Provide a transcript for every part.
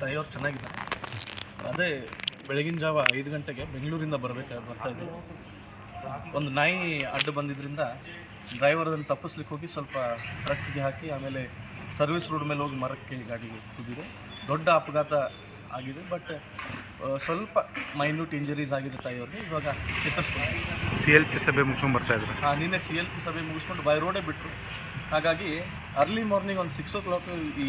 ತಾಯಿಯವ್ರು ಚೆನ್ನಾಗಿದ್ದಾರೆ ಅದೇ ಬೆಳಗಿನ ಜಾವ ಐದು ಗಂಟೆಗೆ ಬೆಂಗಳೂರಿಂದ ಬರಬೇಕ ಬರ್ತಾ ಇದ್ದೀವಿ ಒಂದು ನಾಯಿ ಅಡ್ಡ ಬಂದಿದ್ದರಿಂದ ಡ್ರೈವರ್ ಅದನ್ನು ತಪ್ಪಿಸ್ಲಿಕ್ಕೆ ಹೋಗಿ ಸ್ವಲ್ಪ ಟ್ರಕ್ಗೆ ಹಾಕಿ ಆಮೇಲೆ ಸರ್ವಿಸ್ ರೋಡ್ ಮೇಲೆ ಹೋಗಿ ಮರಕ್ಕೆ ಗಾಡಿ ಕುದ್ದಿದೆ ದೊಡ್ಡ ಅಪಘಾತ ಆಗಿದೆ ಬಟ್ ಸ್ವಲ್ಪ ಮೈನ್ಯೂಟ್ ಇಂಜರೀಸ್ ಆಗಿದೆ ತಾಯಿಯವ್ರಿಗೆ ಇವಾಗ ಸಿ ಎಲ್ ಪಿ ಸಭೆ ಮುಗಿಸ್ಕೊಂಡು ಬರ್ತಾ ಇದ್ರು ಹಾಂ ನಿನ್ನೆ ಸಿ ಎಲ್ ಪಿ ಸಭೆ ಮುಗಿಸ್ಕೊಂಡು ಬೈ ರೋಡೇ ಬಿಟ್ಟರು ಹಾಗಾಗಿ ಅರ್ಲಿ ಮಾರ್ನಿಂಗ್ ಒಂದು ಸಿಕ್ಸ್ ಓ ಕ್ಲಾಕ್ ಈ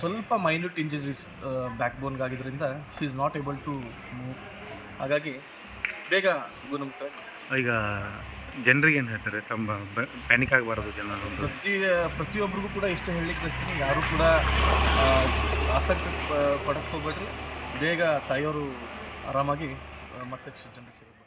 ಸ್ವಲ್ಪ ಮೈನ್ಯೂಟ್ ಇಂಜರೀಸ್ ಬ್ಯಾಕ್ ಬೋನ್ಗೆ ಆಗಿದ್ದರಿಂದ she is not able to move ಹಾಗಾಗಿ ಬೇಗ ಗುಣಮುಖ ಈಗ ಜನರಿಗೆ ಏನು ಹೇಳ್ತಾರೆ? ತಮ್ಮ ಪ್ಯಾನಿಕ್ ಆಗಬಾರ್ದು ಜನರು ಪ್ರತಿ ಪ್ರತಿಯೊಬ್ಬರಿಗೂ ಕೂಡ ಇಷ್ಟು ಹೇಳಲಿಕ್ಕೆ ಬಯಸ್ತೀನಿ ಯಾರು ಕೂಡ ಆತಂಕ ಪಡಕ್ಕೆ ಹೋಗ್ಬೇಡ್ರಿ. ಬೇಗ ತಾಯಿಯವರು ಆರಾಮಾಗಿ ಮತ್ತೆ ಜನರಿಗೆ ಸಿಗಬೇಕು